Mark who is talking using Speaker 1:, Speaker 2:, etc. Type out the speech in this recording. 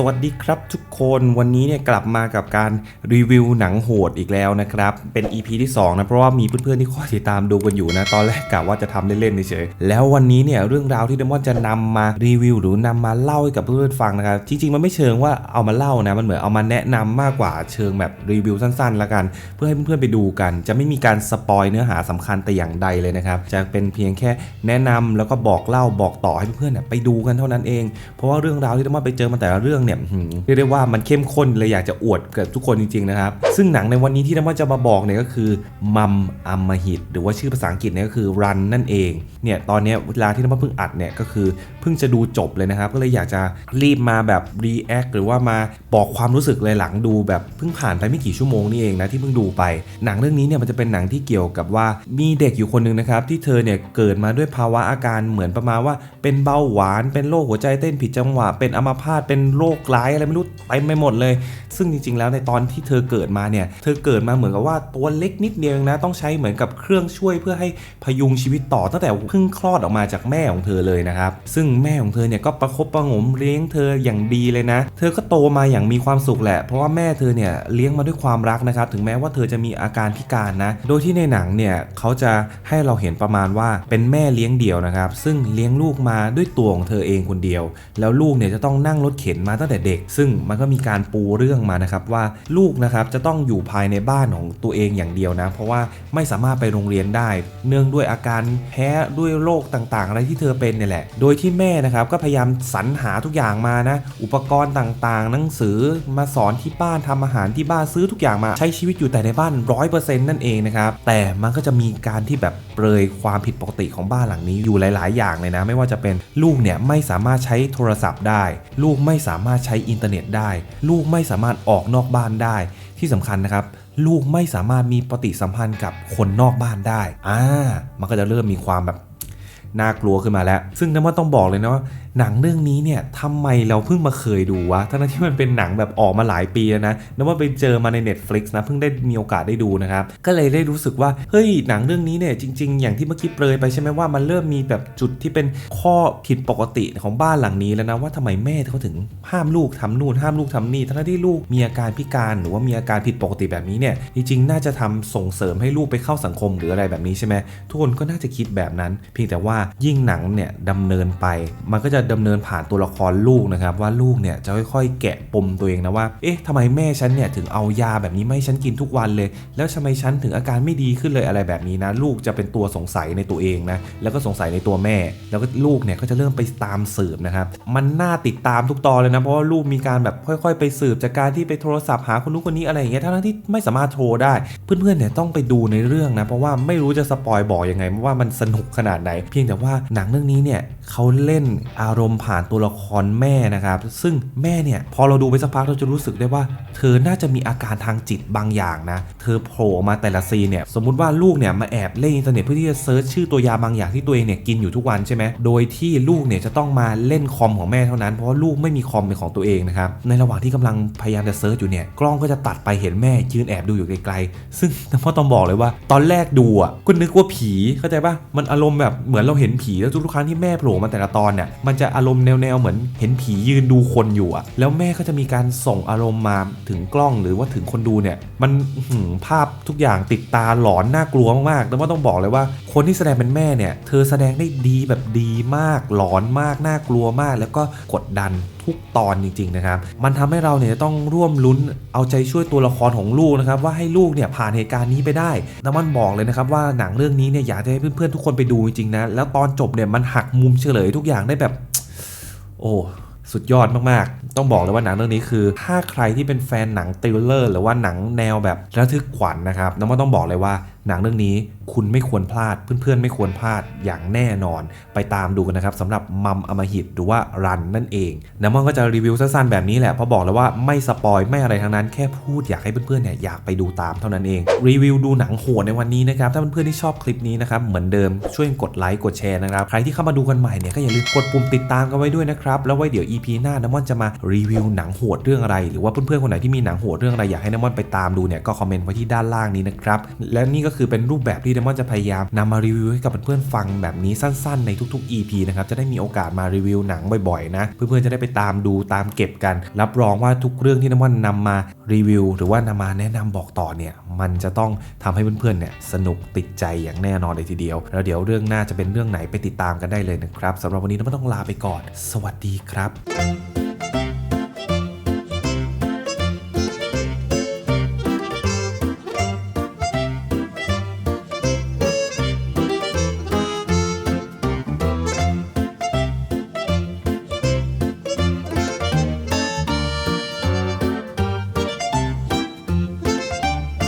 Speaker 1: สวัสดีครับทุกคนวันนี้เนี่ยกลับมากับการรีวิวหนังโหดอีกแล้วนะครับ เป็น EP ที่2นะเพราะว่ามีเพื่อนๆที่คอยติดตามดูกันอยู่นะ ตอนแรกกะว่าจะทำเล่นๆเฉยๆแล้ววันนี้เนี่ยเรื่องราวที่เดมอนจะนำมารีวิว หรือนำมาเล่าให้กับเพื่อนๆฟังนะครับจริงๆมันไม่เชิงว่าเอามาเล่านะมันเหมือนเอามาแนะนำมากกว่าเชิงแบบรีวิวสั้นๆละกัน เพื่อให้เพื่อนๆไปดูกัน จะไม่มีการสปอยเนื้อหาสำคัญแต่อย่างใดเลยนะครับจะเป็นเพียงแค่แนะนำแล้วก็บอกเล่าบอกต่อให้เพื่อนๆไปดูกันเท่านั้นเอง เพราะว่าเรื่องราวที่เดมอนไปเจอมาแต่ละเรื่องเนี่ยหืมเรียกได้ว่ามันเข้มข้นเลยอยากจะอวดกับทุกคนจริงๆนะครับ ซึ่งหนังในวันนี้ที่เดมอนจะมาบอกเนี่ยก็คือมัมอัมมหิต หรือว่าชื่อภาษาอังกฤษเนี่ยก็คือ Run นั่นเองเนี่ยตอนเนี้ยเวลาที่เดมอนเพิ่งอัดเนี่ยก็คือเพิ่งจะดูจบเลยนะครับ ก็เลยอยากจะรีบมาแบบ react หรือว่ามาบอกความรู้สึกเลยหลังดูแบบเพิ่งผ่านไปไม่กี่ชั่วโมงนี่เองนะที่เพิ่งดูไป หนังเรื่องนี้เนี่ยมันจะเป็นหนังที่เกี่ยวกับว่ามีเด็กอยู่คนหนึ่งนะครับที่เธอเนี่ยเกิดมาด้วยภาวะอาการเหมือนประมาณว่า เป็นเบาหวานเป็นโรคหัวใจเต้นผิดจังหวะเป็นอัมพาตเป็นโรคร้ายอะไรไม่รู้เต็มไปหมดเลย ซึ่งจริง ๆ แล้วในตอนที่เธอเกิดมาเนี่ย เธอเกิดมาเหมือนกับว่าตัวเล็กนิดเดียวนะ ต้องใช้เหมือนกับเครื่องช่วยเพื่อให้พยุงชีวิตต่อตั้งแต่เพิ่งคลอดออกมาจากแม่ของเธอเลยนะครับ ซึ่งแม่ของเธอเนี่ยก็ประคบประงมเลี้ยงเธออย่างดีเลยนะ เธอก็โตมาอย่างมีความสุขแหละ เพราะว่าแม่เธอเนี่ยเลี้ยงมาด้วยความรักนะครับ ถึงแม้ว่าเธอจะมีอาการพิการนะ โดยที่ในหนังเนี่ยเขาจะให้เราเห็นประมาณว่าเป็นแม่เลี้ยงเดี่ยวนะครับ ซึ่งเลี้ยงลูกมาด้วยตัวของเธอเองคนเดียว แล้วลูกเนี่ยจะต้องนั่งรถเข็นมาตั้งแต่เด็ก ซึ่งมันก็มีการปูเรื่องมานะครับว่าลูกนะครับจะต้องอยู่ภายในบ้านของตัวเองอย่างเดียวนะ เพราะว่าไม่สามารถไปโรงเรียนได้ เนื่องด้วยอาการแพ้ด้วยโรคต่างๆ อะไรที่เธอเป็นเนี่ยแหละ โดยที่แม่นะครับก็พยายามสรรหาทุกอย่างมานะ อุปกรณ์ต่างๆ หนังสือมาสอนที่บ้านทำอาหารที่บ้านซื้อทุกอย่างมาใช้ชีวิตอยู่แต่ในบ้านร้อยเปอร์เซ็นต์นั่นเองนะครับแต่มันก็จะมีการที่แบบเปรยความผิดปกติของบ้านหลังนี้อยู่หลาย ๆ อย่างเลยนะ ไม่ว่าจะเป็นลูกเนี่ยไม่สามารถใช้โทรศัพท์ได้ ลูกไม่สามารถใช้อินเทอร์เน็ตได้ ลูกไม่สามารถออกนอกบ้านได้ ที่สำคัญนะครับ ลูกไม่สามารถมีปฏิสัมพันธ์กับคนนอกบ้านได้อ่ามันก็จะเริ่มมีความแบบน่ากลัวขึ้นมาแล้ว ซึ่งนั่นว่าต้องบอกเลยนะว่าหนังเรื่องนี้เนี่ยทำไมเราเพิ่งมาเคยดูวะ ทั้งที่มันเป็นหนังแบบออกมาหลายปีแล้วนะน้ำว่าไปเจอมาใน Netflix นะ เพิ่งได้มีโอกาสได้ดูนะครับ ก็เลยได้รู้สึกว่า เฮ้ย หนังเรื่องนี้เนี่ยจริง ๆ อย่างที่เมื่อกี้เปรยไปใช่ไหมว่ามันเริ่มมีแบบจุดที่เป็นข้อผิดปกติของบ้านหลังนี้แล้วนะว่าทำไมแม่เขาถึงห้ามลูกทำนู่นห้ามลูกทำนี่ ทั้งที่ลูกมีอาการพิการหรือว่ามีอาการผิดปกติแบบนี้เนี่ย จริงๆ น่าจะทำส่งเสริมให้ลูกไปเข้าสังคมหรืออะไรแบบนี้ใช่ไหมทุกคนก็น่าจะคิดแบบนั้น เพียงแต่ว่ายิ่งหนังเนี่ยดำเนินไป มันก็จะดำเนินผ่านตัวละครลูกนะครับว่าลูกเนี่ยจะค่อยๆ แกะปมตัวเองนะว่า เอ๊ะทำไมแม่ฉันเนี่ยถึงเอายาแบบนี้ไม่ให้ฉันกินทุกวันเลย แล้วทำไมฉันถึงอาการไม่ดีขึ้นเลยอะไรแบบนี้นะ ลูกจะเป็นตัวสงสัยในตัวเองนะแล้วก็สงสัยในตัวแม่ แล้วก็ลูกเนี่ยก็จะเริ่มไปตามสืบนะครับมันน่าติดตามทุกตอนเลยนะเพราะว่าลูกมีการแบบค่อย ๆ ไปสืบจากการที่ไปโทรศัพท์หาคนนู้นคนนี้อะไรอย่างเงี้ยทั้งที่ไม่สามารถโทรได้ เพื่อนๆเนี่ยต้องไปดูในเรื่องนะเพราะว่าไม่รู้จะสปอยบอกยังไงว่ามันสนุกขนาดไหน เพียงแต่ว่าหนังเรื่องนี้เนี่ยเขาเล่นอาารมณ์ผ่านตัวละครแม่นะครับ ซึ่งแม่เนี่ยพอเราดูไปสักพักเราจะรู้สึกได้ว่า เธอน่าจะมีอาการทางจิตบางอย่างนะ เธอโผล่มาแต่ละซีเนี่ยสมมุติว่าลูกเนี่ยมาแอบเล่นอินเทอร์เน็ตเพื่อที่จะเซิร์ชชื่อตัวยาบางอย่างที่ตัวเองเนี่ยกินอยู่ทุกวันใช่ไหมโดยที่ลูกเนี่ยจะต้องมาเล่นคอมของแม่เท่านั้นเพราะว่าลูกไม่มีคอมเป็นของตัวเองนะครับในระหว่างที่กำลังพยายามจะเซิร์ชอยู่เนี่ยกล้องก็จะตัดไปเห็นแม่ยืนแอบดูอยู่ไกลๆซึ่งพ่อต้องบอกเลยว่า ตอนแรกดูอะก็นึกว่าผีเข้าใจปะมันอารมณ์แบบเหมือนเราเห็นผีแล้วทุกครั้งที่แม่โผล่มาแต่ละตอนเนี่ยมันจะอารมณ์แนวๆเหมือน เห็นผียืนดูคนอยู่อะแล้วแม่ก็จะมีการส่งอารมณ์มาถึงกล้องหรือว่าถึงคนดูเนี่ย มันภาพทุกอย่างติดตาหลอนน่ากลัวมากๆแต่ว่าต้องบอกเลยว่า คนที่แสดงเป็นแม่เนี่ย เธอแสดงได้ดีแบบดีมาก หลอนมาก น่ากลัวมาก แล้วก็กดดันทุกตอนจริงๆนะครับ มันทำให้เราเนี่ยต้องร่วมลุ้นเอาใจช่วยตัวละครของลูกนะครับ ว่าให้ลูกเนี่ยผ่านเหตุการณ์นี้ไปได้แล้วมันบอกเลยนะครับว่าหนังเรื่องนี้เนี่ยอยากจะให้เพื่อนๆทุกคนไปดูจริงๆนะ แล้วตอนจบเนี่ยมันหักมุมเฉลยทุกอย่างได้แบบ โอ้สุดยอดมาก ๆ ต้องบอกเลยว่าหนังเรื่องนี้คือ ถ้าใครที่เป็นแฟนหนังทริลเลอร์ หรือว่าหนังแนวแบบระทึกขวัญนะครับน้องว่าต้องบอกเลยว่าหนังเรื่องนี้คุณไม่ควรพลาดเพื่อนๆ ไม่ควรพลาดอย่างแน่นอน ไปตามดูกันนะครับสำหรับมัมอมหิตหรือว่ารันนั่นเองน้ำมันก็จะรีวิวสั้นๆแบบนี้แหละเพราะบอกแล้วว่าไม่สปอยไม่อะไรทั้งนั้นแค่พูดอยากให้เพื่อนๆเนี่ยอยากไปดูตามเท่านั้นเองรีวิวดูหนังโหดในวันนี้นะครับถ้าเพื่อนๆที่ชอบคลิปนี้นะครับเหมือนเดิมช่วยกดไลค์กดแชร์นะครับใครที่เข้ามาดูกันใหม่เนี่ยก็อย่าลืมกดปุ่มติดตามกันไว้ด้วยนะครับแล้วไว้เดี๋ยว EP หน้าน้ำมันจะมารีวิวหนังโหดเรื่องอะไร หรือว่าเพื่อนๆคนไหนที่มีหนังโหดเรื่องอะไรอยากให้น้ำมันไปตามดูเนี่ยก็คอมเมนต์ไว้ที่ด้านล่างนี้นะครับและนี่ก็คือเป็นรูปแบบที่น้ำมันจะพยายามนำมารีวิวให้กับเพื่อนๆฟังแบบนี้สั้นๆ ในทุกๆ EP นะครับจะได้มีโอกาสมารีวิวหนังบ่อยๆนะเพื่อนๆจะได้ไปตามดูตามเก็บกัน รับรองว่าทุกเรื่องที่น้ำมันนำมารีวิว หรือว่านำมาแนะนำบอกต่อเนี่ยมันจะต้องทำให้เพื่อนๆเนี่ยสนุกติดใจอย่างแน่นอนเลยทีเดียว แล้วเดี๋ยวเรื่องหน้าจะเป็นเรื่องไหนไปติดตามกันได้เลยนะครับสำหรับวันนี้น้ำมันต้องลาไปก่อน สวัสดีครับ